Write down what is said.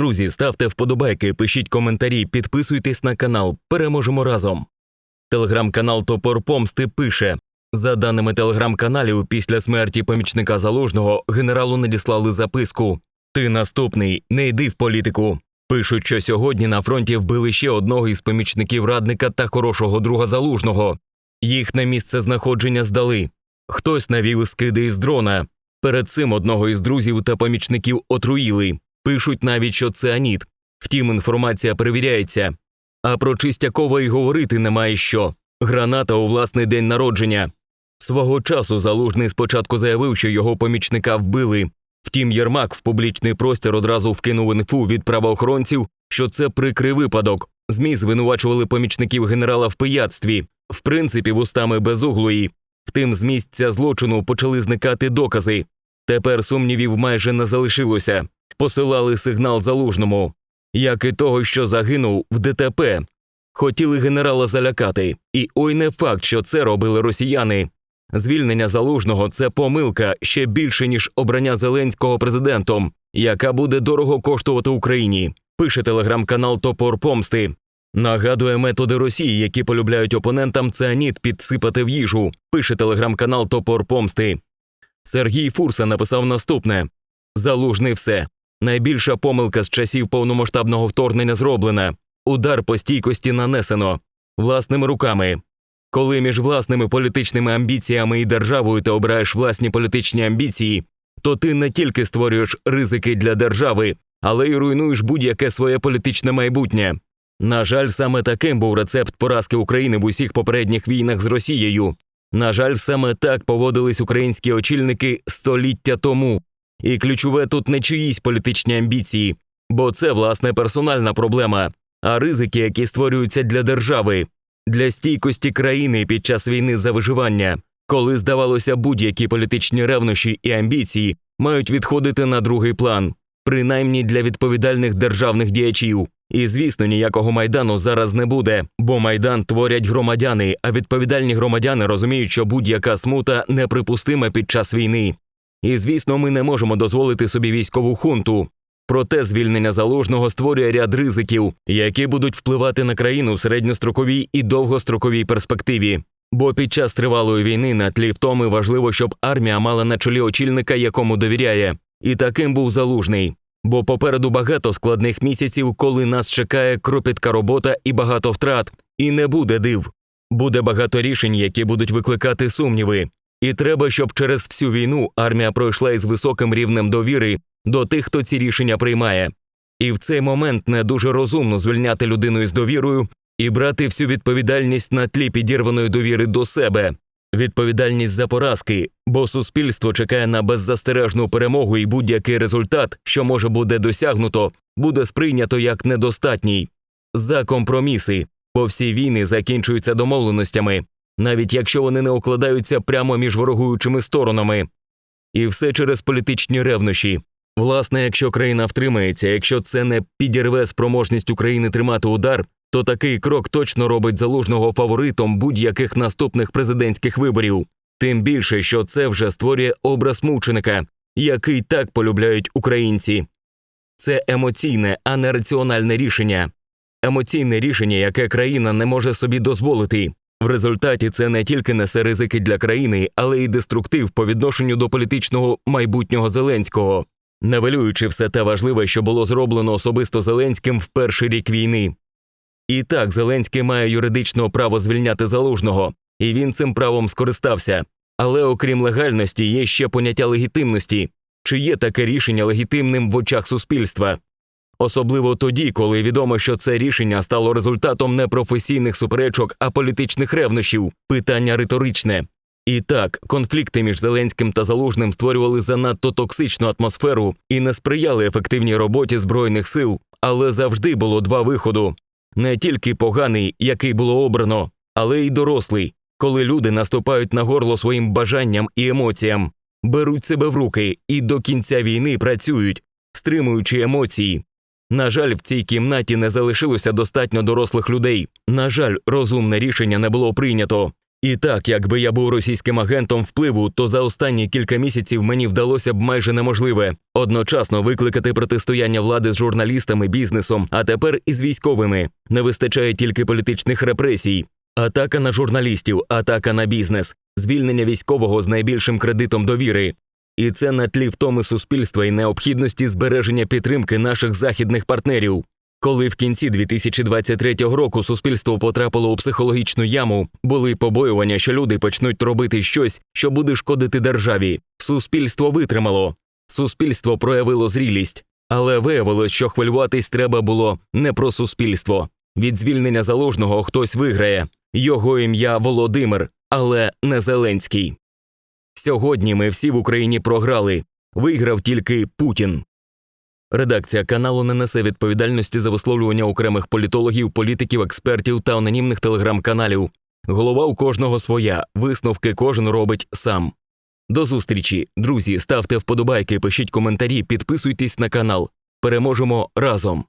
Друзі, ставте вподобайки, пишіть коментарі, підписуйтесь на канал. Переможемо разом. Телеграм-канал Топор Помсти пише: за даними телеграм-каналів, після смерті помічника залужного генералу надіслали записку: Ти наступний, не йди в політику. Пишуть, що сьогодні на фронті вбили ще одного із помічників радника та хорошого друга залужного. Їх на місце знаходження здали. Хтось навів скиди із дрона. Перед цим одного із друзів та помічників отруїли. Пишуть навіть, що це аніт. Втім, інформація перевіряється. А про Чистякова й говорити немає що. Граната у власний день народження. Свого часу залужний спочатку заявив, що його помічника вбили. Втім, Єрмак в публічний простір одразу вкинув інфу від правоохоронців, що це прикрий випадок. ЗМІ звинувачували помічників генерала в пияцтві, в принципі, вустами безуглої. Втім, з місця злочину почали зникати докази. Тепер сумнівів майже не залишилося. Посилали сигнал залужному, як і того, що загинув в ДТП. Хотіли генерала залякати, і ой не факт, що це робили росіяни. Звільнення залужного це помилка ще більше ніж обрання Зеленського президентом, яка буде дорого коштувати Україні. Пише телеграм-канал Топор Помсти. Нагадує методи Росії, які полюбляють опонентам цианіт підсипати в їжу. Пише телеграм-канал Топор Помсти. Сергій Фурса написав наступне: Залужний все. Найбільша помилка з часів повномасштабного вторгнення зроблена. Удар по стійкості нанесено власними руками. Коли між власними політичними амбіціями і державою ти обираєш власні політичні амбіції, то ти не тільки створюєш ризики для держави, але й руйнуєш будь-яке своє політичне майбутнє. На жаль, саме таким був рецепт поразки України в усіх попередніх війнах з Росією. На жаль, саме так поводились українські очільники століття тому. І ключове тут не чиїсь політичні амбіції, бо це власне персональна проблема, а ризики, які створюються для держави, для стійкості країни під час війни за виживання, коли здавалося, будь-які політичні ревнощі і амбіції мають відходити на другий план, принаймні для відповідальних державних діячів. І звісно, ніякого майдану зараз не буде, бо майдан творять громадяни, а відповідальні громадяни розуміють, що будь-яка смута неприпустима під час війни. І звісно, ми не можемо дозволити собі військову хунту. Проте звільнення залужного створює ряд ризиків, які будуть впливати на країну в середньостроковій і довгостроковій перспективі. Бо під час тривалої війни на тлі втоми важливо, щоб армія мала на чолі очільника, якому довіряє, і таким був залужний. Бо попереду багато складних місяців, коли нас чекає кропітка робота і багато втрат, і не буде див. Буде багато рішень, які будуть викликати сумніви. І треба, щоб через всю війну армія пройшла із високим рівнем довіри до тих, хто ці рішення приймає. І в цей момент не дуже розумно звільняти людину із довірою і брати всю відповідальність на тлі підірваної довіри до себе, відповідальність за поразки, бо суспільство чекає на беззастережну перемогу, і будь-який результат, що може буде досягнуто, буде сприйнято як недостатній. За компроміси, бо всі війни закінчуються домовленостями, навіть якщо вони не укладаються прямо між ворогуючими сторонами. І все через політичні ревнощі. Власне, якщо країна втримається, якщо це не підірве спроможність України тримати удар, то такий крок точно робить залужного фаворитом будь-яких наступних президентських виборів. Тим більше, що це вже створює образ мученика, який так полюбляють українці. Це емоційне, а не раціональне рішення. Емоційне рішення, яке країна не може собі дозволити. В результаті це не тільки несе ризики для країни, але й деструктив по відношенню до політичного майбутнього Зеленського, невелюючи все те важливе, що було зроблено особисто Зеленським в перший рік війни. І так, Зеленський має юридичне право звільняти залужного, і він цим правом скористався. Але окрім легальності, є ще поняття легітимності, чи є таке рішення легітимним в очах суспільства. Особливо тоді, коли відомо, що це рішення стало результатом не професійних суперечок, а політичних ревнощів, питання риторичне. І так, конфлікти між Зеленським та Залужним створювали занадто токсичну атмосферу і не сприяли ефективній роботі Збройних сил, але завжди було два виходу не тільки поганий, який було обрано, але й дорослий, коли люди наступають на горло своїм бажанням і емоціям, беруть себе в руки і до кінця війни працюють, стримуючи емоції. На жаль, в цій кімнаті не залишилося достатньо дорослих людей. На жаль, розумне рішення не було прийнято. І так, якби я був російським агентом впливу, то за останні кілька місяців мені вдалося б майже неможливе одночасно викликати протистояння влади з журналістами, бізнесом, а тепер і з військовими. Не вистачає тільки політичних репресій. Атака на журналістів, атака на бізнес, звільнення військового з найбільшим кредитом довіри. І це на тлі втоми суспільства і необхідності збереження підтримки наших західних партнерів. Коли в кінці 2023 року суспільство потрапило у психологічну яму, були побоювання, що люди почнуть робити щось, що буде шкодити державі. Суспільство витримало, суспільство проявило зрілість, але виявилось, що хвилюватись треба було не про суспільство. Від звільнення залужного хтось виграє. Його ім'я Володимир, але не Зеленський. Сьогодні ми всі в Україні програли. Виграв тільки Путін. Редакція каналу не несе відповідальності за висловлювання окремих політологів, політиків, експертів та анонімних телеграм-каналів. Голова у кожного своя, висновки кожен робить сам. До зустрічі, друзі. Ставте вподобайки, пишіть коментарі, підписуйтесь на канал. Переможемо разом.